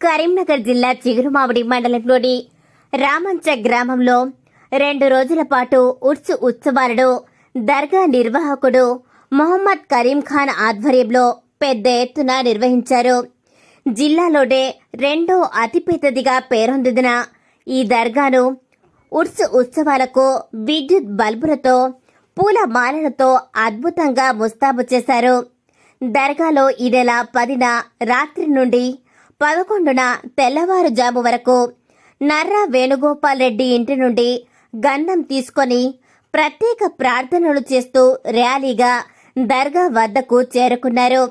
కరీంనగర్ జిల్లా చిగురుమావిడి మండలంలోని రామంచ గ్రామంలో రెండు రోజుల పాటు ఉర్సు ఉత్సవాలను దర్గా నిర్వాహకుడు మొహమ్మద్ కరీం ఖాన్ ఆధ్వర్యంలో పెద్ద ఎత్తున నిర్వహించారు. జిల్లాలోనే రెండో అతిపెద్దదిగా పేరొందిన ఈ దర్గాను ఉర్సు ఉత్సవాలకు విద్యుత్ బల్బులతో పూల మాలలతో అద్భుతంగా ముస్తాబు చేశారు. దర్గాలో ఈ నెల పదిన రాత్రి నుండి పదకొండున తెల్లవారుజాము వరకు నర్రా వేణుగోపాల్ రెడ్డి ఇంటి నుండి గంధం తీసుకొని ప్రత్యేక ప్రార్థనలు చేస్తూ ర్యాలీగా దర్గా వద్దకు చేరుకున్నారు.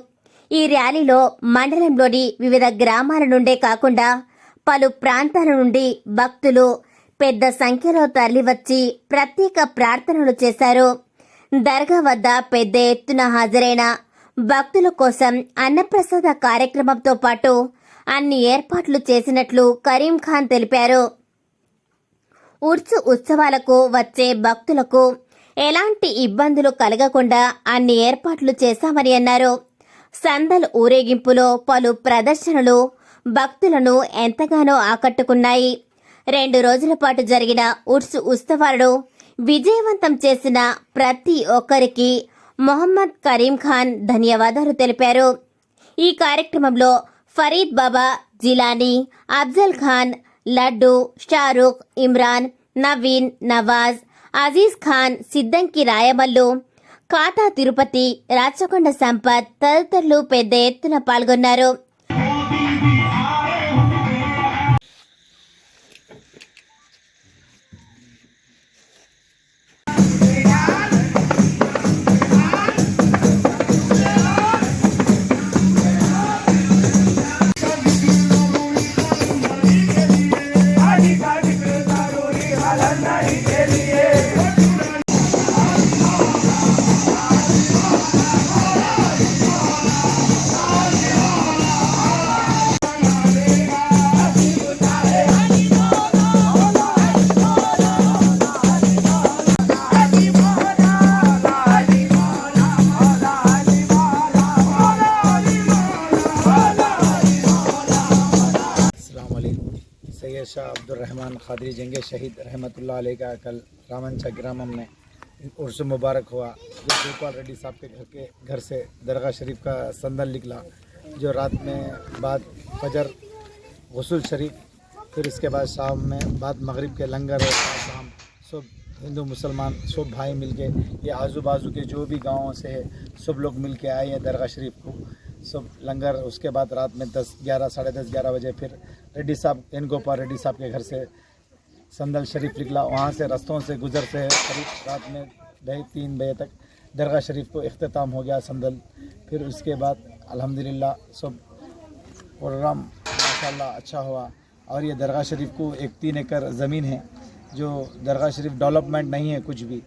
ఈ ర్యాలీలో మండలంలోని వివిధ గ్రామాల నుండే కాకుండా పలు ప్రాంతాల నుండి భక్తులు పెద్ద సంఖ్యలో తరలివచ్చి ప్రత్యేక ప్రార్థనలు చేశారు. దర్గా వద్ద పెద్ద ఎత్తున హాజరైన భక్తుల కోసం అన్నప్రసాద కార్యక్రమంతో పాటు అన్ని ఏర్పాట్లు చేసినట్లు కరీం ఖాన్ తెలిపారు. ఉర్సు ఉత్సవాలకు వచ్చే భక్తులకు ఎలాంటి ఇబ్బందులు కలగకుండా అన్ని ఏర్పాట్లు చేశామని అన్నారు. సందల్ ఊరేగింపులో పలు ప్రదర్శనలు భక్తులను ఎంతగానో ఆకట్టుకున్నాయి. రెండు రోజుల పాటు జరిగిన ఉర్సు ఉత్సవాలను విజయవంతం చేసిన ప్రతి ఒక్కరికి మొహమ్మద్ కరీం ఖాన్ ధన్యవాదాలు తెలిపారు. ఈ కార్యక్రమంలో ఫరీద్ బాబా జిలానీ అఫ్జల్ ఖాన్ లడ్డు షారుఖ్ ఇమ్రాన్ నవీన్ నవాజ్ అజీజ్ ఖాన్ సిద్దంకి రాయమల్లు కాటా తిరుపతి రాచకొండ సంపత్ తదితరులు పెద్ద ఎత్తున పాల్గొన్నారు. सैयद शाह अब्दुलरहमान खादरी जंग शहीद अलैह का कल रामंचा ग्रामम में उर्स मुबारक हुआ। जो गोपाल रेड्डी साहब के घर के, घर से दरगाह शरीफ का संदल निकला, जो रात में बाद फजर, गसूल शरीफ, फिर इसके बाद शाम में बाद मगरिब के लंगर और शाम सब हिंदू मुसलमान, सब भाई मिलके, ये आजू बाजू के जो भी गाँवों से है सब लोग मिल के आए हैं दरगाह शरीफ को। सब लंगर उसके बाद रात में दस ग्यारह साढ़े दस ग्यारह बजे फिर रेड्डी साहब एन गोपाल रेड्डी साहब के घर से संदल शरीफ निकला। वहाँ से रस्तों से गुजर से करीब रात में ढाई तीन बजे तक दरगाह शरीफ को अख्ताम हो गया संदल। फिर उसके बाद अल्हम्दुलिल्लाह सब प्रोग्राम माशाल्लाह अच्छा हुआ। और ये दरगाह शरीफ को एक तीन एकड़ ज़मीन है जो दरगाह शरीफ डेवलपमेंट नहीं है कुछ भी।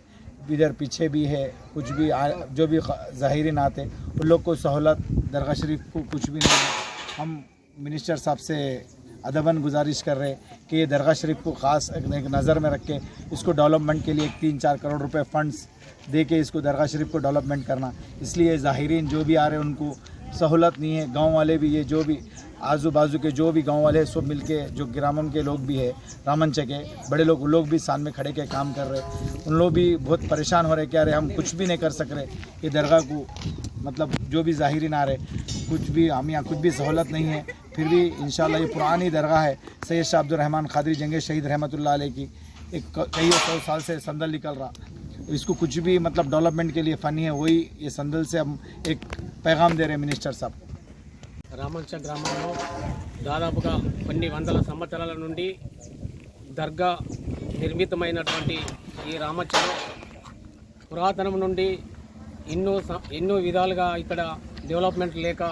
इधर पीछे भी है कुछ भी आ, जो भी ज़ाहिरीन आते उन लोग को सहूलत दरगाह शरीफ को कुछ भी नहीं हम मिनिस्टर साहब से अदबन गुजारिश कर रहे कि ये दरगाह शरीफ को ख़ास एक नज़र में रख। के इसको डेवलपमेंट के लिए एक तीन चार करोड़ रुपए फंड्स दे के इसको दरगाह शरीफ को डेवलपमेंट करना। इसलिए ज़ाहरीन जो भी आ रहे हैं, उनको सहूलत नहीं है। गाँव वाले भी ये जो भी आजू बाजू के जो भी गाँव वाले सब मिलके जो ग्रामम के लोग भी है रामंच के बड़े लोग लोग भी साथ में खड़े के काम कर रहे उन लोग भी बहुत परेशान हो रहे क्या रहे हम कुछ भी नहीं कर सक रहे। ये दरगाह को मतलब जो भी ज़ाहिरीन आ रहे कुछ भी हम यहाँ कुछ भी सहूलत नहीं है फिर भी इंशाल्लाह ये पुरानी दरगाह है सैयद शाह अब्दुलरहमान खादरी जंग शहीद रहमतुल्लाह अलैह की एक क- कई सौ साल से संदल निकल रहा इसको कुछ भी मतलब डेवलपमेंट के लिए फ़नी है वही ये संदल से हम एक पैगाम दे रहे हैं मिनिस्टर साहब రామంచ గ్రామంలో దాదాపుగా కొన్ని వందల సంవత్సరాల నుండి దర్గా నిర్మితమైనటువంటి ఈ రామచ్చలో పురాతనం నుండి ఎన్నో స- ఎన్నో విధాలుగా ఇక్కడ డెవలప్మెంట్ లేక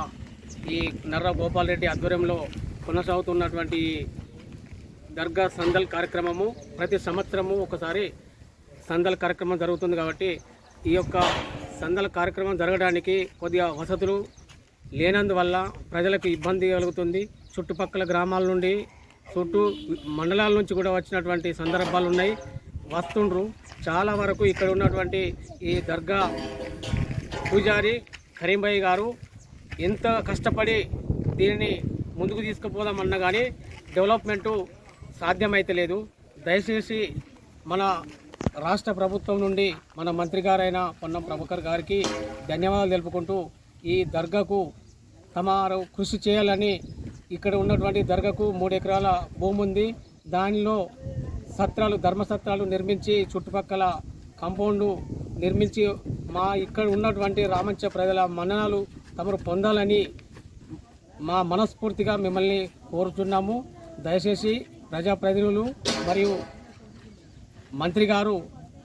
ఈ నర్ర గోపాల్ రెడ్డి ఆధ్వర్యంలో కొనసాగుతున్నటువంటి దర్గా సందల్ కార్యక్రమము ప్రతి సంవత్సరము ఒకసారి సందల్ కార్యక్రమం జరుగుతుంది కాబట్టి ఈ యొక్క సందల్ కార్యక్రమం జరగడానికి కొద్దిగా వసతులు లేనందువల్ల ప్రజలకు ఇబ్బంది కలుగుతుంది. చుట్టుపక్కల గ్రామాల నుండి చుట్టూ మండలాల నుంచి కూడా వచ్చినటువంటి సందర్భాలు ఉన్నాయి. వస్తుండ్రు. చాలా వరకు ఇక్కడ ఉన్నటువంటి ఈ దర్గా పూజారి కరీంభయ్య గారు ఎంత కష్టపడి దీనిని ముందుకు తీసుకుపోదామన్నా కానీ డెవలప్మెంటు సాధ్యమైతలేదు దయచేసి మన రాష్ట్ర ప్రభుత్వం నుండి మన మంత్రి గారైన పొన్నం ప్రభాకర్ గారికి ధన్యవాదాలు తెలుపుకుంటూ ఈ దర్గాకు తమారు కృషి చేయాలని ఇక్కడ ఉన్నటువంటి దర్గాకు మూడు ఎకరాల భూమి ఉంది. దానిలో సత్రాలు ధర్మసత్రాలు నిర్మించి చుట్టుపక్కల కాంపౌండ్ నిర్మించి మా ఇక్కడ ఉన్నటువంటి రామంచ ప్రజల మన్ననలు తమరు పొందాలని మా మనస్ఫూర్తిగా మిమ్మల్ని కోరుతున్నాము దయచేసి ప్రజాప్రతినిధులు మరియు మంత్రి గారు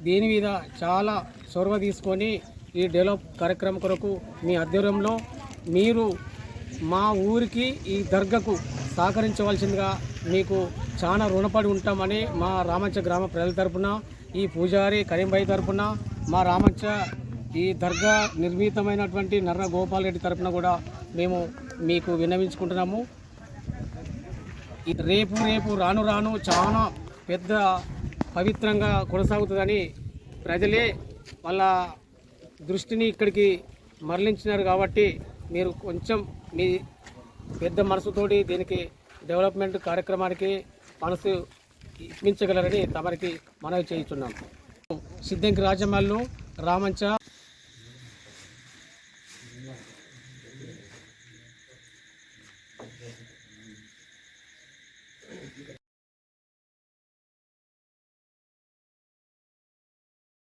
దీని మీద చాలా చొరవ తీసుకొని ఈ డెవలప్ కార్యక్రమం కొరకు మీ ఆధ్వర్యంలో మీరు మా ఊరికి ఈ దర్గకు సహకరించవలసిందిగా మీకు చాలా రుణపడి ఉంటామని మా రామంచ గ్రామ ప్రజల తరపున ఈ పూజారి కరీంబాయి తరపున మా రామంచ ఈ దర్గా నిర్మితమైనటువంటి నర్ర గోపాల్ రెడ్డి తరపున కూడా మేము మీకు విన్నవించుకుంటున్నాము. ఈ రేపు రేపు రాను రాను చాలా పెద్ద పవిత్రంగా కొనసాగుతుందని ప్రజలే వాళ్ళ దృష్టిని ఇక్కడికి మరలించినారు కాబట్టి మీరు కొంచెం మీ పెద్ద మనసుతోటి దీనికి డెవలప్మెంట్ కార్యక్రమానికి మనసు ఇప్పించగలరని తమరికి మనవి చేయించున్నాం సిద్ధంకి రాజమల్లు రామంచ